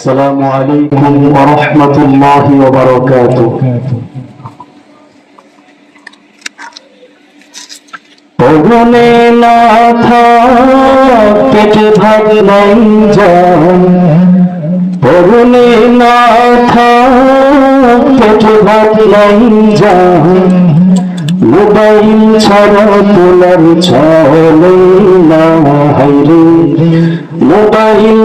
السلام عليكم ورحمة الله وبركاته অগুনে না থাক পেটে ভাগ নাই যান অগুনে না থাক পেটে ভাগ নাই যান মোবাইল ছাড়া তোলার চলে না হাইরে মোবাইল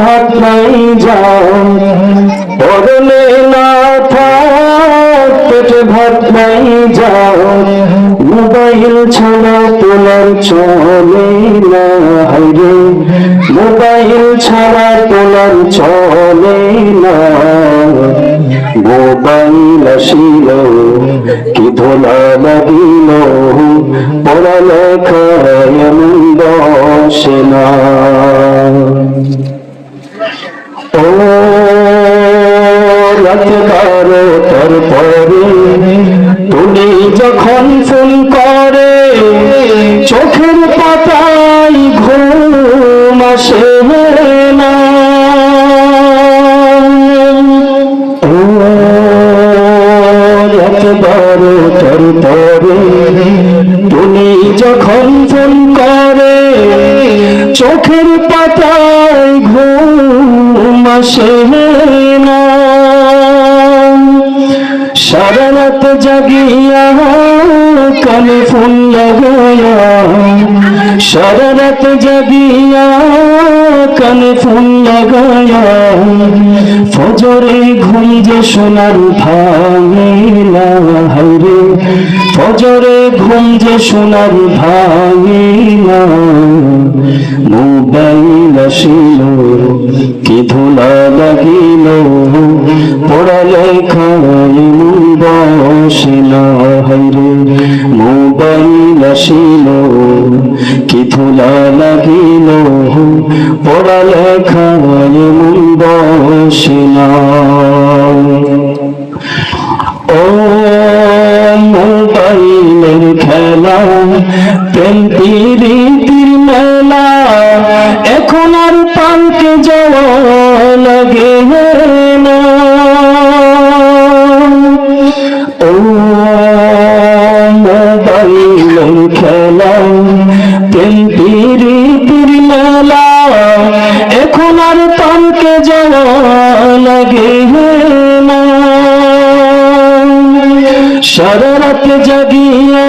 ভাত নাই যাও। পড়লে না পেটে ভাত নাই যাও। মোবাইল ছাড়া তোলার চলে না হাইরে মোবাইল ছাড়া তোলার চলে না মোবাইল আসিল, কি ধোলা লাগিল, পড়ালেখায় এমন বসে না। ও রাত বারোটার পরে তুমি যখন ফোন করে চোখের পাতায় ঘুম আসে না ও রাত বারোটার পরে তুমি যখন ফোন করে চোখের ঘুম সারা রাত জাগিয়া কানে ফোন লাগায়া সারা রাত লাগায়া ফজরে ঘুম যে সোনার ভাঙিলা হাইরে ফজরে ঘুম যে সোনার ভাঙিলা মোবাইল আসিল কি ধুলা লাগিল পড়ালেখায় মন বসে না হাইরে মোবাইল আসিল কি ধুলা লাগিল পড়ালেখায় লাগে না ও মোবাইলের খেলা প্রেম প্রীতির মেলা এখন আর পালকে যাওয়া লাগে না। সারা রাত জাগিয়া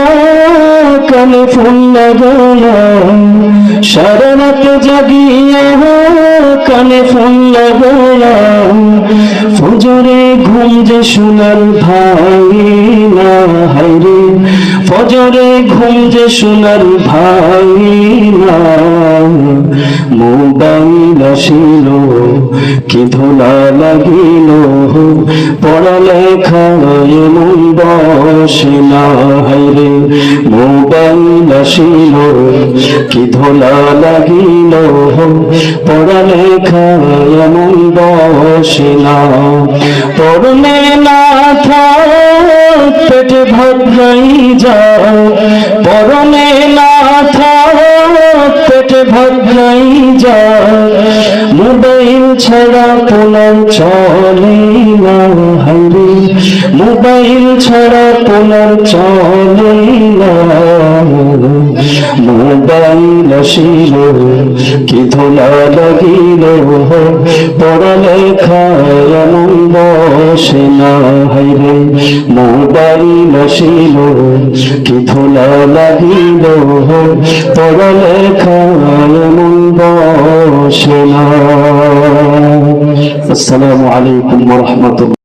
কানে ফুল লাগালাম সারা রাত জাগিয়া কানে ফুল লাগালাম। ফজরে ঘুম যে সোনার ভাই না হাইরে ফজরে ঘুম যে সোনার ভাই মোবাইল আসিল কি ধোলা লাগিল পড়ালেখায় মন বসে না হাইরে মোবাইল আসিল কি ধোলা লাগিল পড়ালেখায় মন বসে না পড়লে না পেটে ভদ্রাই যাও। পড়লে না পেটে ভদ্রাই যাও। মোবাইল ছাড়া পোলার চলে না হাইরে। মোবাইল ছাড়া পোলার চলে না মোবাইল আসিল, কি ধোলা লাগিল পড়ালেখায় বসে না হাইরে মোবাইল আসিল, কি ধুলা লাগিল পড়ালেখা এমন বসে না। আসসালামু আলাইকুম রহমতুল্লাহ।